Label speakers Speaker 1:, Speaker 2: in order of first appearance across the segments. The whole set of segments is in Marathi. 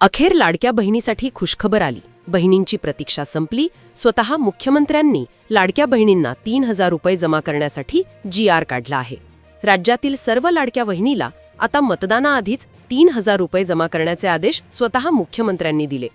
Speaker 1: अखेर लाडक्या बहिणीसाठी खुशखबर आली. बहिणींची प्रतीक्षा संपली. स्वतः मुख्यमंत्र्यांनी लाडक्या बहिणींना तीन हजार रुपये जमा करण्यासाठी जी आर काढला आहे. राज्यातील सर्व लाडक्या बहिणीला आता मतदानाआधीच तीन हजार रुपये जमा करण्याचे आदेश स्वतः मुख्यमंत्र्यांनी दिले.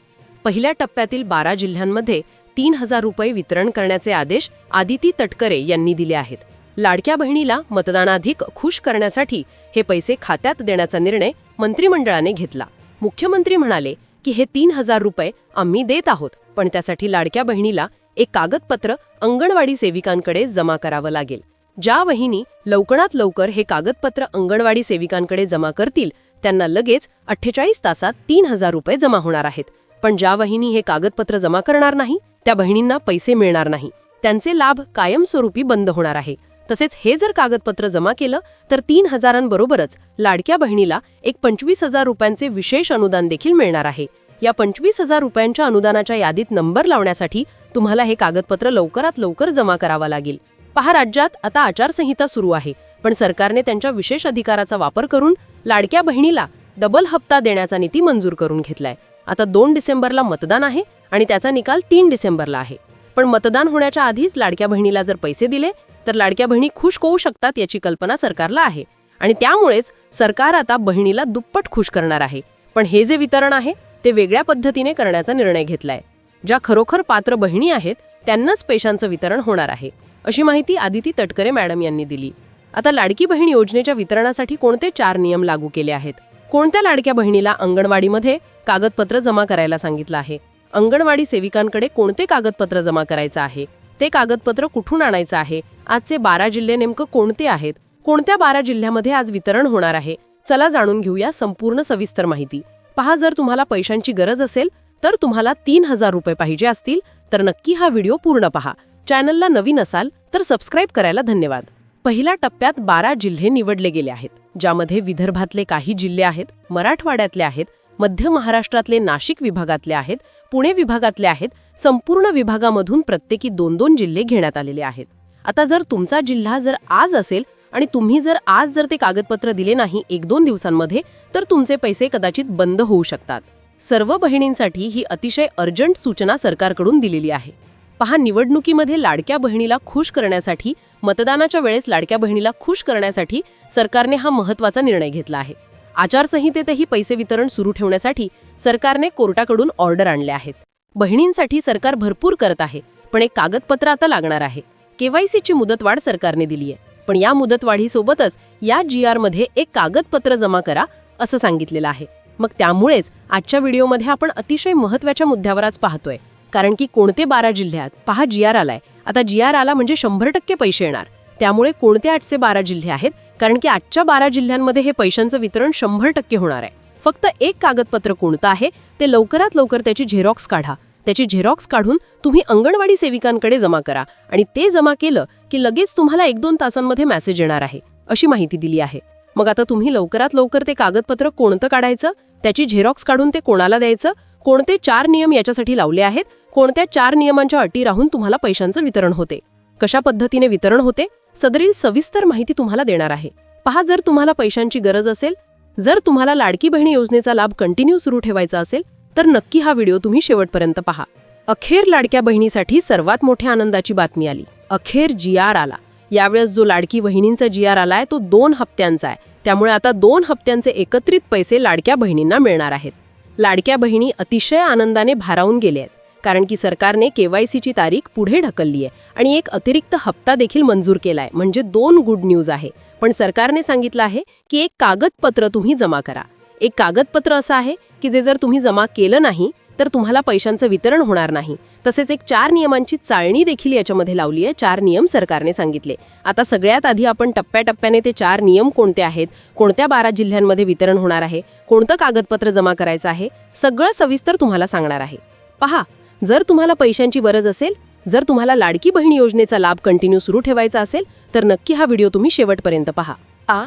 Speaker 1: पहिल्या टप्प्यातील बारा जिल्ह्यांमध्ये तीन हजार रुपये वितरण करण्याचे आदेश आदिती तटकरे यांनी दिले आहेत. लाडक्या बहिणीला मतदानाधिक खुश करण्यासाठी हे पैसे खात्यात देण्याचा निर्णय मंत्रिमंडळाने घेतला. मुख्यमंत्री म्हणाले की हे तीन हजार रुपये आम्ही देत आहोत पण त्यासाठी लाडक्या बहिणीला एक कागदपत्र अंगणवाडी सेविकांकडे जमा करावं लागेल. ज्या वहिनी लवकरात लवकर हे कागदपत्र अंगणवाडी सेविकांकडे जमा करतील त्यांना लगेच अठ्ठेचाळीस तासात तीन हजार रुपये जमा होणार आहेत. पण ज्या वहिनी हे कागदपत्र जमा करणार नाही त्या बहिणींना पैसे मिळणार नाही. त्यांचे लाभ कायमस्वरूपी बंद होणार आहे. तसेच हे जर कागदपत्र जमा केलं तर तीन हजारांबरोबरच लाडक्या बहिणीला एक पंचवीस हजार रुपयांचे विशेष अनुदान देखील मिळणार आहे. या पंचवीस हजार रुपयांच्या अनुदानाच्या यादीत नंबर लावण्यासाठी तुम्हाला हे कागदपत्र लवकरात लवकर जमा करावा लागेल. पहा राज्यात आता आचारसंहिता सुरू आहे पण सरकारने त्यांच्या विशेष अधिकाराचा वापर करून लाडक्या बहिणीला डबल हप्ता देण्याचा नीती मंजूर करून घेतलाय. आता दोन डिसेंबरला मतदान आहे आणि त्याचा निकाल तीन डिसेंबरला आहे. पण मतदान होण्याच्या आधीच लाडक्या बहिणीला जर पैसे दिले तर लाडक्या बहिणी खुश होऊ शकतात याची कल्पना सरकारला आहे. आणि त्यामुळेच सरकार आता बहिणीला दुप्पट खुश करणार आहे. पण हे जे वितरण आहे ते वेगळ्या पद्धतीने करण्याचा निर्णय घेतलाय. ज्या खरोखर पात्र बहिणी आहेत त्यांनाच पैशांचं वितरण होणार आहे. अशी माहिती आदिती तटकरे मॅडम यांनी दिली. आता लाडकी बहीण योजनेच्या वितरणासाठी कोणते चार नियम लागू केले आहेत? कोणत्या लाडक्या बहिणीला अंगणवाडीमध्ये कागदपत्र जमा करायला सांगितलं आहे? अंगणवाडी सेविकांकडे कोणते कागदपत्र जमा करायचं आहे? ते कागदपत्र कुठून आणायचं आहे? आजचे बारा जिल्हे नेमकं कोणते आहेत? कोणत्या बारा जिल्ह्यामध्ये आज वितरण होणार आहे? चला जाणून घेऊया संपूर्ण सविस्तर माहिती. पहा जर तुम्हाला पैशांची गरज असेल तर तुम्हाला तीन हजार रुपये पाहिजे असतील तर नक्की हा व्हिडिओ पूर्ण पहा. चॅनलला नवीन असाल तर सबस्क्राईब करायला धन्यवाद. पहिल्या टप्प्यात बारा जिल्हे निवडले गेले आहेत ज्यामध्ये विदर्भातले काही जिल्हे आहेत मराठवाड्यातले आहेत मध्य महाराष्ट्रातले नाशिक विभागातले आहेत पुणे विभागातले आहेत संपूर्ण विभागामधून प्रत्येकी दोन दोन जिल्हे घेण्यात आलेले आहेत. आता जर तुमचा जिल्हा जर आज असेल आणि तुम्ही जर आज जर ते कागदपत्र दिले नाही एक दोन दिवसांमध्ये तर तुमचे पैसे कदाचित बंद होऊ शकतात. सर्व बहिणींसाठी ही अतिशय अर्जंट सूचना सरकारकडून दिलेली आहे. पहा निवडणुकीमध्ये लाडक्या बहिणीला खुश करण्यासाठी मतदानाच्या वेळेस लाडक्या बहिणीला खुश करण्यासाठी सरकारने हा महत्त्वाचा निर्णय घेतला आहे. आचारसंहितेतही पैसे वितरण सुरू ठेवण्यासाठी सरकारने कोर्टाकडून ऑर्डर आणले आहेत. बहिणींसाठी सरकार भरपूर करत आहे पण एक कागदपत्र आता लागणार आहे. केवायसीची मुदतवाढ सरकारने दिली आहे. पण या मुदतवाढीसोबतच या जी मध्ये एक कागदपत्र जमा करा असं सांगितलेलं आहे. मग त्यामुळेच आजच्या व्हिडिओमध्ये आपण अतिशय महत्त्वाच्या मुद्द्यावर आज पाहतोय. कारण की कोणते बारा जिल्ह्यात पहा जी आर आलाय. आता जी आर आला म्हणजे शंभर टक्के पैसे येणार. त्यामुळे कोणते आठचे बारा जिल्हे आहेत? कारण की आजच्या बारा जिल्ह्यांमध्ये हे पैशांचं वितरण शंभर टक्के होणार आहे. फक्त एक कागदपत्र कोणतं आहे? ते लवकरात लवकर त्याची झेरॉक्स काढा. त्याची झेरॉक्स काढून तुम्ही अंगणवाडी सेविकांकडे जमा करा आणि ते जमा केलं की लगेच तुम्हाला एक दोन तासांमध्ये मेसेज येणार आहे अशी माहिती दिली आहे. मग आता तुम्ही लवकरात लवकर ते कागदपत्र कोणतं काढायचं त्याची झेरॉक्स काढून ते कोणाला द्यायचं कोणते चार नियम याच्यासाठी लावले आहेत कोणत्या चार नियमांच्या अटी राहून तुम्हाला पैशांचं वितरण होते कशा पद्धतीने वितरण होते सदरील सविस्तर माहिती तुम्हाला देणार आहे. पहा जर तुम्हाला पैशांची गरज असेल जर तुम्हाला लाडकी बहिणी योजनेचा लाभ कंटिन्यू सुरू ठेवायचा असेल तर नक्की हा व्हिडिओ तुम्ही शेवटपर्यंत पहा. अखेर लाडक्या बहिणीसाठी सर्वात मोठ्या आनंदाची बातमी आली. अखेर जी आर आला. यावेळेस जो लाडकी बहिणींचा जी आर आलाय तो दोन हप्त्यांचा आहे. त्यामुळे आता दोन हप्त्यांचे एकत्रित पैसे लाडक्या बहिणींना मिळणार आहेत. लाडक्या बहिणी अतिशय आनंदाने भारावून गेले आहेत कारण की सरकारने केवायसीची तारीख पुढे ढकलली आहे आणि एक अतिरिक्त हप्ता देखील मंजूर केलाय म्हणजे दोन गुड न्यूज आहे. पण सरकारने सांगितलं आहे की एक कागदपत्र तुम्ही जमा करा. एक कागदपत्र असं आहे की जे जर तुम्ही जमा केलं नाही तर तुम्हाला पैशांचं वितरण होणार नाही. तसेच एक चार नियमांची चाळणी देखील याच्यामध्ये लावली आहे. चार नियम सरकारने सांगितले. आता सगळ्यात आधी आपण टप्प्याटप्प्याने ते चार नियम कोणते आहेत? कोणत्या बारा जिल्ह्यांमध्ये वितरण होणार आहे? कोणतं कागदपत्र जमा करायचं आहे? सगळं सविस्तर तुम्हाला सांगणार आहे. पहा जर तुम्हाला पैशांची गरज असेल जर तुम्हाला लाडकी बहीण योजनेचा लाभ कंटिन्यू सुरू ठेवायचा असेल तर नक्की हा व्हिडिओ तुम्ही शेवटपर्यंत पहा.
Speaker 2: आ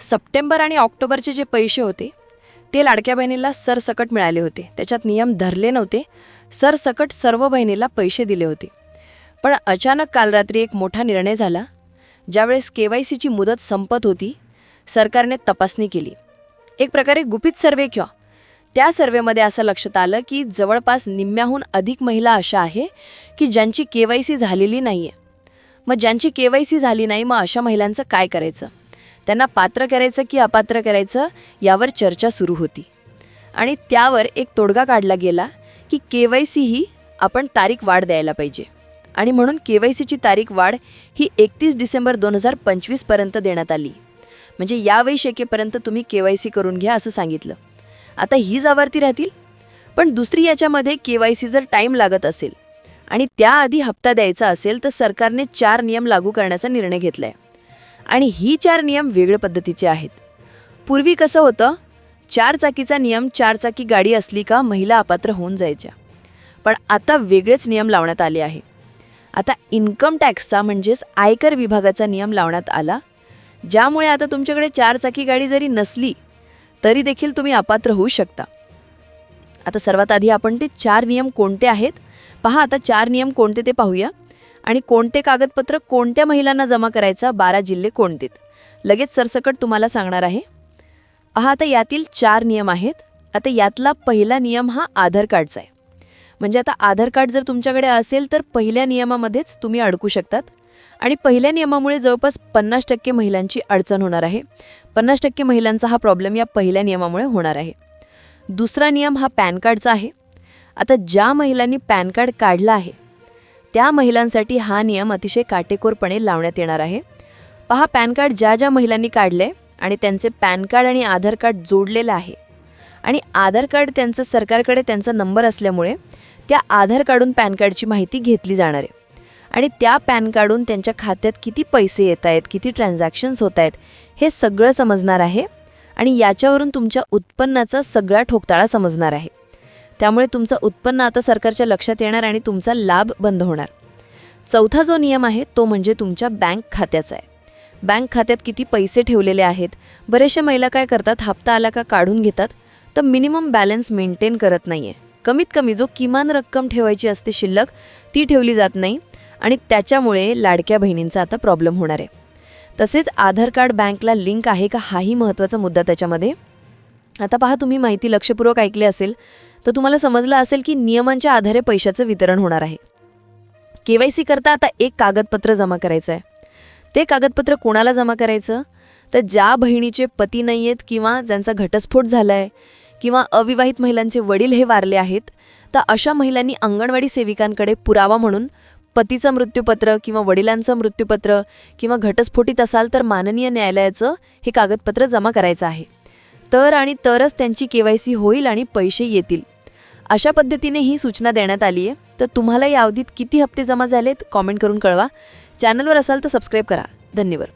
Speaker 2: सप्टेंबर आणि ऑक्टोबरचे जे पैसे होते ते लाडक्या बहिणीला सरसकट मिळाले होते. त्याच्यात नियम धरले नव्हते. सरसकट सर्व बहिणीला पैसे दिले होते. पण अचानक काल रात्री एक मोठा निर्णय झाला. ज्यावेळेस के वाय सीची मुदत संपत होती सरकारने तपासणी केली. एक प्रकारे गुपित सर्वे किंवा त्या सर्वेमध्ये असं लक्षात आलं की जवळपास निम्म्याहून अधिक महिला अशा आहे की ज्यांची के वाय सी झालेली नाही आहे मग ज्यांची के वाय सी झाली नाही मग अशा महिलांचं काय करायचं? त्यांना पात्र करायचं की अपात्र करायचं यावर चर्चा सुरू होती. आणि त्यावर एक तोडगा काढला गेला की के वाय सी ही आपण तारीख वाढ द्यायला पाहिजे. आणि म्हणून के वाय सीची तारीख वाढ ही एकतीस डिसेंबर दोन हजार पंचवीसपर्यंत देण्यात आली. म्हणजे यावेळी शक्यपर्यंत तुम्ही के वाय सी करून घ्या असं सांगितलं. आता ही जावारती राहतील? पण दुसरी याच्यामध्ये के वाय सी जर टाईम लागत असेल आणि त्याआधी हप्ता द्यायचा असेल तर सरकारने चार नियम लागू करण्याचा निर्णय घेतला आहे आणि ही चार नियम वेगळ्या पद्धतीचे आहेत. पूर्वी कसं होतं? चार चाकीचा नियम चार चाकी गाडी असली का महिला अपात्र होऊन जायच्या. पण आता वेगळेच नियम लावण्यात आले आहे. आता इन्कम टॅक्सचा म्हणजेच आयकर विभागाचा नियम लावण्यात आला. ज्यामुळे आता तुमच्याकडे चार चाकी गाडी जरी नसली तरी देखील तुम्ही अपात्र होऊ शकता. आता सर्वात आधी आपण ते चार नियम कोणते आहेत? पहा आता चार नियम कोणते ते पाहूया. आणि कोणते कागदपत्र कोणत्या महिलांना जमा करायचा बारा जिल्हे कोणतेत? लगेच सरसकट तुम्हाला सांगणार आहे. हा आता यातील चार नियम आहेत. आता यातला पहिला नियम हा आधार कार्डचा आहे. म्हणजे आता आधार कार्ड जर तुमच्याकडे असेल तर पहिल्या नियमामध्येच तुम्ही अडकू शकतात. आणि पहिल्या नियमामुळे जवळपास पन्नास टक्के महिलांची अडचण होणार आहे. पन्नास टक्के महिलांचा हा प्रॉब्लेम या पहिल्या नियमामुळे होणार आहे. दुसरा नियम हा पॅन कार्डचा आहे. आता ज्या महिलांनी पॅन कार्ड काढला आहे त्या महिलांसाठी हा नियम अतिशय काटेकोरपणे लावण्यात येणार आहे. पहा पॅन कार्ड ज्या ज्या महिलांनी काढले आणि त्यांचे पॅन कार्ड आणि आधार कार्ड जोडलेलं आहे. आणि आधार कार्ड त्यांचं सरकारकडे त्यांचा नंबर असल्यामुळे त्या आधार कार्डून पॅन कार्डची माहिती घेतली जाणार आहे. आणि त्या पॅन कार्डून त्यांच्या खात्यात किती पैसे येत आहेत किती ट्रान्झॅक्शन्स होत आहेत हे सगळं समजणार आहे. आणि याच्यावरून तुमच्या उत्पन्नाचा सगळा ठोकताळा समजणार आहे. त्यामुळे तुमचं उत्पन्न आता सरकारच्या लक्षात येणार आणि तुमचा लाभ बंद होणार. चौथा जो नियम आहे तो म्हणजे तुमच्या बँक खात्याचा आहे. बँक खात्यात किती पैसे ठेवलेले आहेत बरेचशा महिला काय करतात हप्ता आला का काढून घेतात तर मिनिमम बॅलन्स मेंटेन करत नाही आहे कमीत कमी जो किमान रक्कम ठेवायची असते शिल्लक ती ठेवली जात नाही आणि त्याच्यामुळे लाडक्या बहिणींचा आता प्रॉब्लेम होणार आहे. तसेच आधार कार्ड बँकला लिंक आहे का हाही महत्त्वाचा मुद्दा त्याच्यामध्ये. आता पहा तुम्ही माहिती लक्षपूर्वक ऐकली असेल तर तुम्हाला समजलं असेल की नियमांच्या आधारे पैशाचं वितरण होणार आहे. के वाय सी करता आता एक कागदपत्र जमा करायचं आहे ते कागदपत्र कोणाला जमा करायचं? तर ज्या बहिणीचे पती नाही आहेत किंवा ज्यांचा घटस्फोट झाला आहे किंवा अविवाहित महिलांचे वडील हे वारले आहेत तर अशा महिलांनी अंगणवाडी सेविकांकडे पुरावा म्हणून पतीचं मृत्यूपत्र किंवा वडिलांचं मृत्यूपत्र किंवा घटस्फोटीत असाल तर माननीय न्यायालयाचं हे कागदपत्र जमा करायचं आहे. तर आणि तरच त्यांची के वाय सी होईल आणि पैसे येतील. अशा पद्धतीने ही सूचना देण्यात आली आहे तर तुम्हाला या अवधीत किती हप्ते जमा झालेत? कॉमेंट करून कळवा. चॅनलवर असाल तर सबस्क्राईब करा. धन्यवाद.